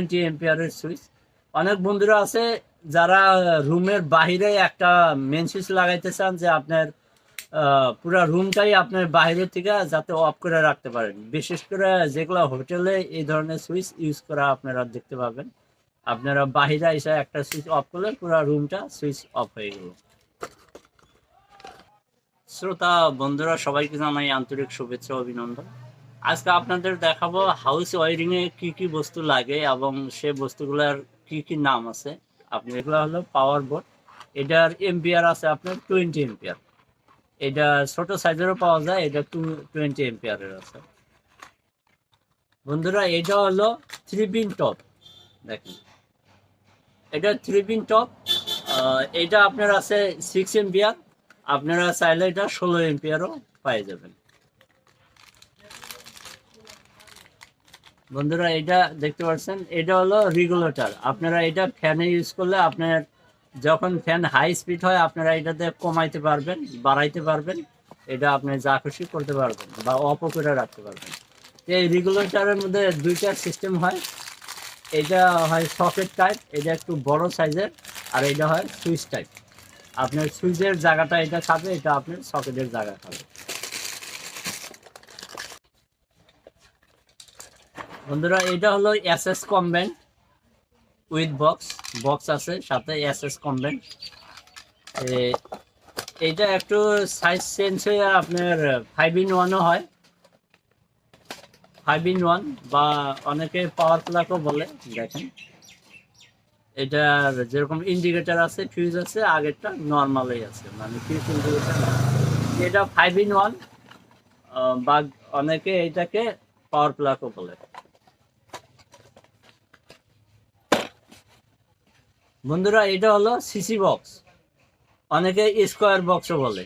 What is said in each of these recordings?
Twenty এম্পিয়ারের switch অনেক বন্ধুরা আছে যারা রুমের বাহিরে একটা মেন সুইচ লাগাইতে চান যে আপনার পুরা রুমটাই আপনার বাইরে থেকে যাতে অফ করে রাখতে পারেন। বিশেষ করে যেগুলো হোটেলে এই ধরনের সুইচ ইউজ করা আপনারা দেখতে পাবেন। আপনারা বাহিরে এসে একটা সুইচ অফ করলে পুরো রুমটা সুইচ অফ হয়ে গেল। শ্রোতা, বন্ধুরা, সবাইকে জানাই আন্তরিক শুভেচ্ছা, অভিনন্দন। আজকে আপনাদের দেখাবো হাউস ওয়ারিং এ কি কি বস্তু লাগে এবং সে বস্তুগুলোর কি কি নাম আছে। আপনি এগুলো হলো পাওয়ার বোর্ড এটার এম্পিয়ার আছে আপনার টোয়েন্টি এম্পিয়ার এটা ছোট সাইজেরও পাওয়া যায়, এটা টু টোয়েন্টি এম্পিয়ারের আছে। বন্ধুরা, এটা হলো থ্রি পিন টপ দেখেন। এটা থ্রি পিন টপ এটা আপনার আছে সিক্স এম্পিয়ার আপনারা চাইলে এটা ষোলো এম্পিয়ারও পাই যাবেন। বন্ধুরা, এটা দেখতে পাচ্ছেন, এটা হলো রেগুলেটর আপনারা এটা ফ্যানে ইউজ করলে আপনার যখন ফ্যান হাই স্পিড হয়, আপনারা এটাতে কমাইতে পারবেন, বাড়াইতে পারবেন, এটা আপনি যা খুশি করতে পারবেন বা অপ করে রাখতে পারবেন। এই রেগুলেটরের মধ্যে দুইটা সিস্টেম হয়। এটা হয় সকেট টাইপ এটা একটু বড় সাইজের আর এটা হয় সুইচ টাইপ আপনার সুইচের জায়গাটা এটা খাবে, এটা আপনার সকেটের জায়গা খাবে। বন্ধুরা, এটা হলো S S component with box box আছে, সাথে এস এস কম্বেন্ট এইটা একটু সাইজ চেঞ্জ হয়ে আপনার ফাইভ ইন ওয়ানও হয়। ফাইভ ইন ওয়ান বা অনেকে পাওয়ার প্লাকও বলে, দেখেন। এটার যেরকম ইন্ডিকেটার আছে ফিউজ আছে, আগেরটা নর্মালই আছে। মানে ফিউজ ইন্ডিকেটার এটা ফাইভ ইন ওয়ান বা অনেকে এটাকে পাওয়ার প্লাকও বলে। বন্ধুরা, এটা হলো সিসি বক্স অনেকে স্কোয়ার বক্সও বলে।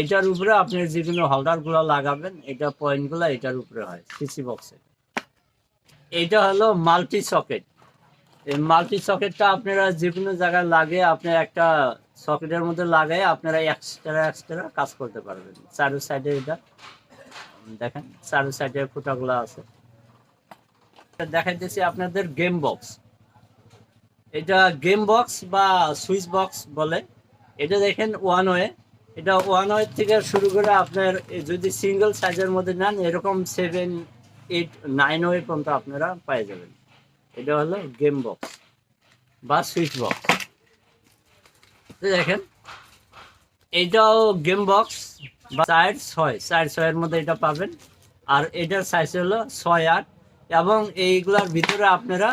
এটার উপরে আপনি যে কোনো হোল্ডারগুলো লাগাবেন, এটা পয়েন্টগুলো এটার উপরে হয় সিসি বক্সে এটা হলো মাল্টি সকেট এই মাল্টি সকেটটা আপনারা যে কোনো জায়গায় লাগে আপনার একটা সকেটের মধ্যে লাগাই আপনারা এক্সট্রা এক্সট্রা কাজ করতে পারবেন। চারু সাইডে এটা। দেখেন, চারু সাইডে ফুটাগুলো আছে। দেখাইতেছি আপনাদের গেম বক্স এটা গেম বক্স বা সুইচ বক্স বলে। এটা দেখেন ওয়ান ওয়ে এটা ওয়ান ওয়ে থেকে শুরু করে আপনার যদি সিঙ্গেল সাইজের মধ্যে নেন, এরকম সেভেন, এইট নাইন ওয়ে পর্যন্ত আপনারা পেয়ে যাবেন। এটা হলো গেম বক্স বা সুইচ বক্স। দেখেন এইটাও গেম বক্স বা চার ছয়, চার ছয়ের মধ্যে এটা পাবেন। আর এটার সাইজ হলো ছয় আট। এবং এইগুলার ভিতরে আপনারা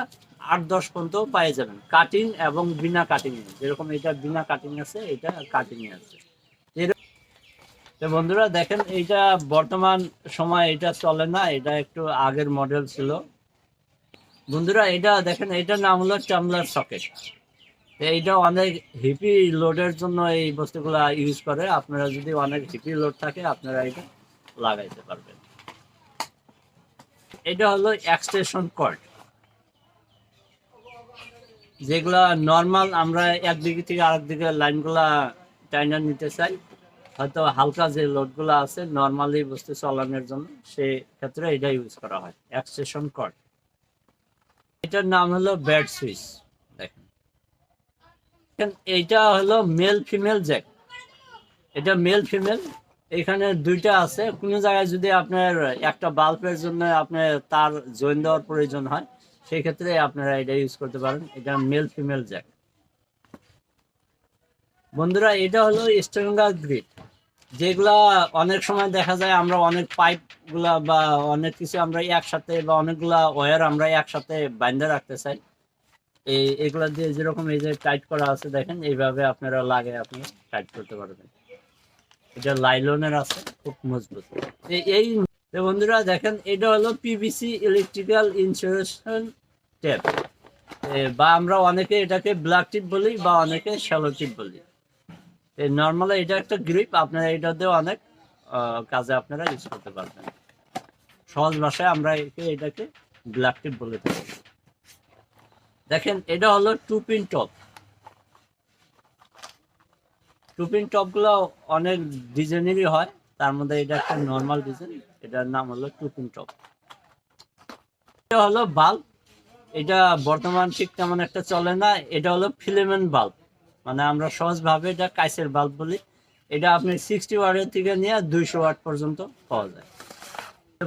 আট দশ পর্যন্ত পেয়ে যাবেন। কাটিং এবং বিনা কাটিং যেরকম এটা বিনা কাটিং আছে এটা কাটিং আছে। বন্ধুরা, দেখেন এইটা বর্তমান সময় এটা চলে না এটা একটু আগের মডেল ছিল। বন্ধুরা এটা দেখেন এটার নাম হলো টামলার সকেট এইটা অনেক হিপি লোডের জন্য এই বস্তুগুলা ইউজ করে। আপনারা যদি অনেক হিপি লোড থাকে, আপনারা এটা লাগাইতে পারবেন। এটা হলো এক্সটেনশন কর্ড যেগুলা নর্মাল আমরা একদিকে থেকে আরেক দিকে লাইনগুলা টাইনা নিতে চাই। হয়তো হালকা যে লোডগুলো আছে নর্মালি বস্তু চালানোর জন্য সে ক্ষেত্রে এটা ইউজ করা হয়। এক্সটেনশন কর্ড এটার নাম হলো ব্যাড সুইচ দেখেন। এইটা হলো মেল ফিমেল জ্যাক এটা মেল ফিমেল এখানে দুইটা আছে। কোনো জায়গায় যদি আপনার একটা বাল্বের জন্য আপনার তার জয়েন দেওয়ার প্রয়োজন হয় সেই ক্ষেত্রে আপনারা এটা ইউজ করতে পারেন। এটা মেল ফিমেল জ্যাক বন্ধুরা, এটা হলো স্ট্রেঙ্গার গ্রিড যেগুলা অনেক সময় দেখা যায় আমরা অনেক পাইপগুলা বা অনেক কিছু আমরা একসাথে বা অনেকগুলা ওয়ার আমরা একসাথে বাইন্ধে রাখতে চাই। এই, এগুলা দিয়ে যেরকম এই যে টাইট করা আছে, দেখেন, এইভাবে আপনারা লাগে আপনি টাইট করতে পারবেন। এটা লাইলনের আছে, খুব মজবুত। এই বন্ধুরা, দেখেন, এটা হলো পিভিসি ইলেকট্রিক্যাল ইনসুলেশন টেপ বা আমরা অনেকে এটাকে ব্ল্যাক টিপ বলি বা অনেকে শ্যালো টিপ বলি। নর্মালি এটা একটা গ্রিপ আপনারা এটা দিয়ে অনেক কাজে আপনারা ইউজ করতে পারবেন। সহজ ভাষায় আমরা একে এটাকে ব্ল্যাক টিপ বলে থাকি। দেখেন, এটা হলো two pin top two pin টপগুলো অনেক ডিজাইনেরই হয়। তার মধ্যে এটা একটা নর্মাল ডিজাইন এটার নাম হলো টু পিন টপ। এটা হলো বাল্ব এটা বর্তমান ঠিক তেমন একটা চলে না, এটা হলো ফিলামেন্ট বাল্ব মানে আমরা সহজভাবে এটা কাইসের বাল্ব বলি। এটা আপনি সিক্সটি ওয়াটের থেকে নিয়ে দুইশো ওয়াট পর্যন্ত পাওয়া যায়।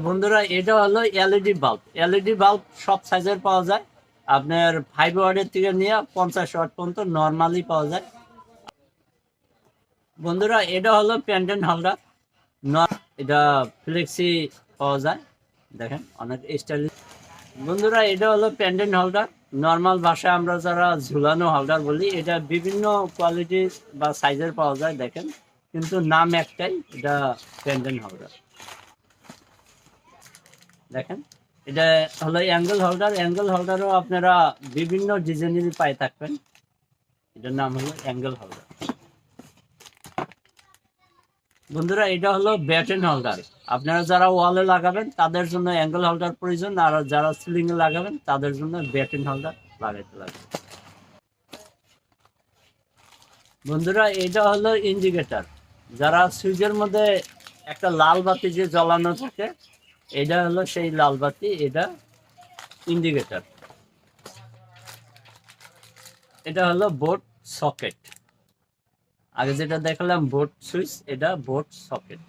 বন্ধুরা, এটা হলো এলইডি বাল্ব এলইডি বাল্ব সব সাইজের পাওয়া যায়। আপনার ফাইভ ওয়াটের থেকে নিয়ে পঞ্চাশ ওয়াট পর্যন্ত নর্মালি পাওয়া যায়। বন্ধুরা, এটা হলো প্যান্ডেন্ট হোল্ডার এটা ফ্লেক্সি পাওয়া যায়। দেখেন, অনেক স্টাইলিশ বন্ধুরা, এটা হলো প্যান্ডেন্ট হোল্ডার নর্মাল ভাষায় আমরা যারা ঝুলানো হোল্ডার বলি, এটা বিভিন্ন কোয়ালিটির বা সাইজের পাওয়া যায়, দেখেন। কিন্তু নাম একটাই, এটা প্যান্ডেন্ট হোল্ডার দেখেন, এটা হলো অ্যাঙ্গেল হোল্ডার অ্যাঙ্গেল হোল্ডারও আপনারা বিভিন্ন ডিজাইনেরই পাই থাকবেন। এটার নাম হলো অ্যাঙ্গেল হোল্ডার বন্ধুরা, এটা হলো ব্যাটেন হোল্ডার আপনারা যারা ওয়ালে লাগাবেন, তাদের জন্য অ্যাঙ্গেল হোল্ডার প্রয়োজন, আর যারা সিলিং এ লাগাবেন, তাদের জন্য ব্যাটেন হোল্ডার লাগাইতে লাগবে বন্ধুরা, এটা হলো ইন্ডিকেটর যারা সুইচের মধ্যে একটা লাল বাতি যে জ্বালানো থাকে, এটা হলো সেই লাল বাতি, এটা ইন্ডিকেটর এটা হলো বোর্ড সকেট আগে যেটা দেখালাম বোর্ড সুইচ এটা বোর্ড সকেট